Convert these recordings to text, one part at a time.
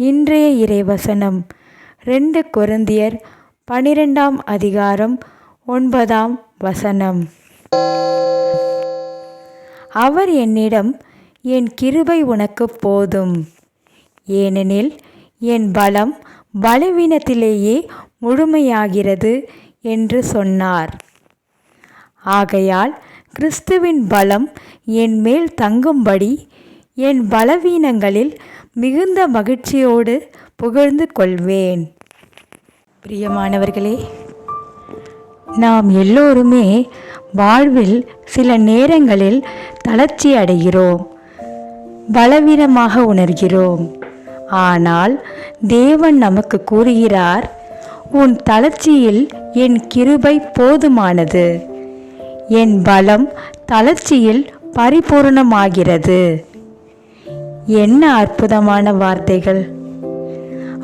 இன்றைய இறைவசனம். ரெண்டு கொரிந்தியர் பனிரெண்டாம் அதிகாரம் ஒன்பதாம் வசனம். அவர் என்னிடம் என் கிருபை உனக்கு போதும். ஏனெனில் என் பலம் பலவீனத்திலேயே முழுமையாகிறது என்று சொன்னார். ஆகையால் கிறிஸ்துவின் பலம் என் மேல் தங்கும்படி என் பலவீனங்களில் மிகுந்த மகிழ்ச்சியோடு புகழ்ந்து கொள்வேன். பிரியமானவர்களே நாம் எல்லோருமே வாழ்வில் சில நேரங்களில் தளர்ச்சி அடைகிறோம் பலவீனமாக உணர்கிறோம். ஆனால் தேவன் நமக்கு கூறுகிறார் உன் தளர்ச்சியில் என் கிருபை போதுமானது. என் பலம் தளர்ச்சியில் பரிபூரணமாகிறது. என்ன அற்புதமான வார்த்தைகள்.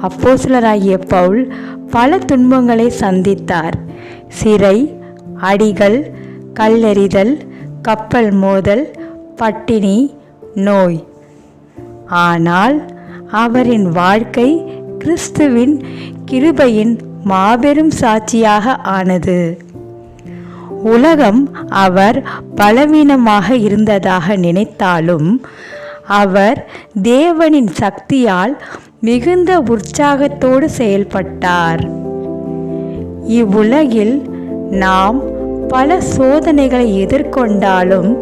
அப்போஸ்தலராகிய பவுல் பல துன்பங்களை சந்தித்தார். சிறை அடிகள் கல்லெறிதல் கப்பல் மோதல் பட்டினி நோய். ஆனால் அவரின் வாழ்க்கை கிறிஸ்துவின் கிருபையின் மாபெரும் சாட்சியாக ஆனது. உலகம் அவர் பலவீனமாக இருந்ததாக நினைத்தாலும் அவர் தேவனின் சக்தியால் மிகுந்த உற்சாகத்தோடு செயல்பட்டார். இவ்வுலகில் நாம் பல சோதனைகளை எதிர்கொண்டாலும்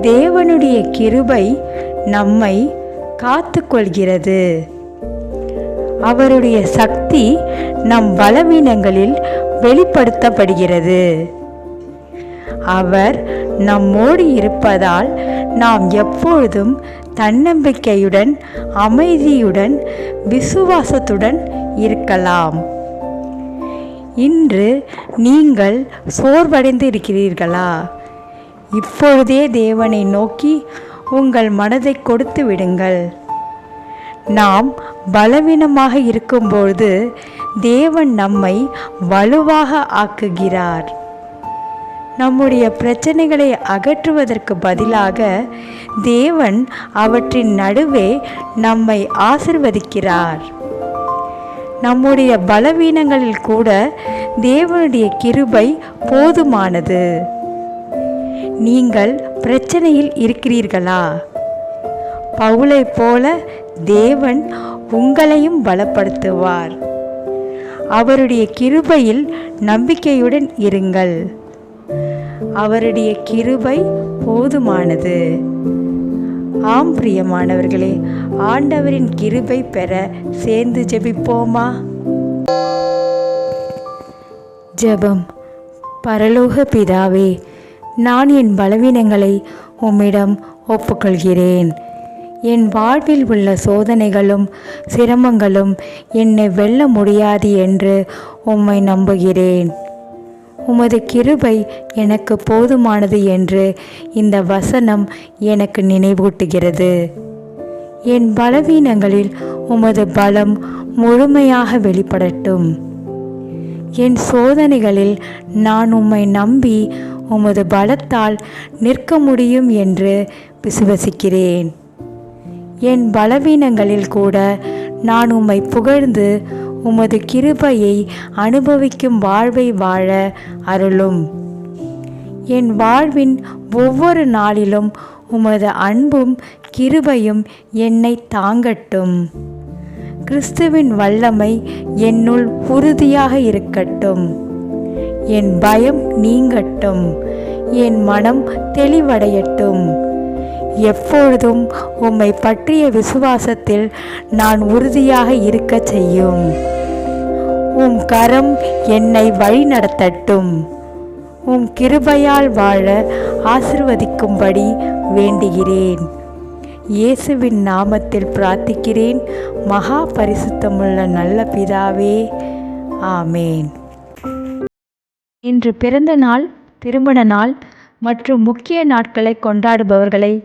தேவனுடைய கிருபை நம்மை காத்து கொள்கிறது அவருடைய சக்தி நம் பலவீனங்களில் வெளிப்படுத்தப்படுகிறது. அவர் நம்மோடு இருப்பதால் நாம் எப்பொழுதும் தன்னம்பிக்கையுடன் அமைதியுடன் விசுவாசத்துடன் இருக்கலாம். இன்று நீங்கள் சோர்வடைந்து இருக்கிறீர்களா இப்பொழுதே தேவனை நோக்கி உங்கள் மனதை கொடுத்து விடுங்கள். நாம் பலவீனமாக இருக்கும்பொழுது தேவன் நம்மை வலுவாக ஆக்குகிறார். நம்முடைய பிரச்சனைகளை அகற்றுவதற்கு பதிலாக தேவன் அவற்றின் நடுவே நம்மை ஆசிர்வதிக்கிறார். நம்முடைய பலவீனங்களில் கூட தேவனுடைய கிருபை போதுமானது. நீங்கள் பிரச்சனையில் இருக்கிறீர்களா? பவுலை போல தேவன் உங்களையும் பலப்படுத்துவார். அவருடைய கிருபையில் நம்பிக்கையுடன் இருங்கள். அவருடைய கிருபை போதுமானது. ஆம் பிரியமானவர்களே ஆண்டவரின் கிருபை பெற சேர்ந்து ஜெபிப்போமா? ஜெபம். பரலோக பிதாவே நான் என் பலவீனங்களை உம்மிடம் ஒப்புக்கொள்கிறேன். என் வாழ்வில் உள்ள சோதனைகளும் சிரமங்களும் என்னை வெல்ல முடியாது என்று உம்மை நம்புகிறேன். உமது கிருபை எனக்கு போதுமானது என்று இந்த வசனம் எனக்கு நினைவூட்டுகிறது. என் பலவீனங்களில் உமது பலம் முழுமையாக வெளிப்படட்டும். என் சோதனைகளில் நான் உம்மை நம்பி உமது பலத்தால் நிற்க முடியும் என்று விசுவசிக்கிறேன். என் பலவீனங்களில் கூட நான் உம்மை புகழ்ந்து உமது கிருபையை அனுபவிக்கும் வாழ்வை வாழ அருளும். என் வாழ்வின் ஒவ்வொரு நாளிலும் உமது அன்பும் கிருபையும் என்னை தாங்கட்டும். கிறிஸ்துவின் வல்லமை என்னுள் உறுதியாக இருக்கட்டும். என் பயம் நீங்கட்டும். என் மனம் தெளிவடையட்டும். எப்பொழுதும் உம்மை பற்றிய விசுவாசத்தில் நான் உறுதியாக இருக்கச் செய்யும். உம் கரம் என்னை வழிநடத்தட்டும். உம் கிருபையால் வாழ ஆசிர்வதிக்கும்படி வேண்டுகிறேன். இயேசுவின் நாமத்தில் பிரார்த்திக்கிறேன். மகா பரிசுத்தமுள்ள நல்ல பிதாவே ஆமேன். இன்று பிறந்த நாள் திருமண நாள் மற்றும் முக்கிய நாட்களை கொண்டாடுபவர்களை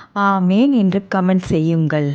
ஆமேன் என்று கமெண்ட் செய்யுங்கள்.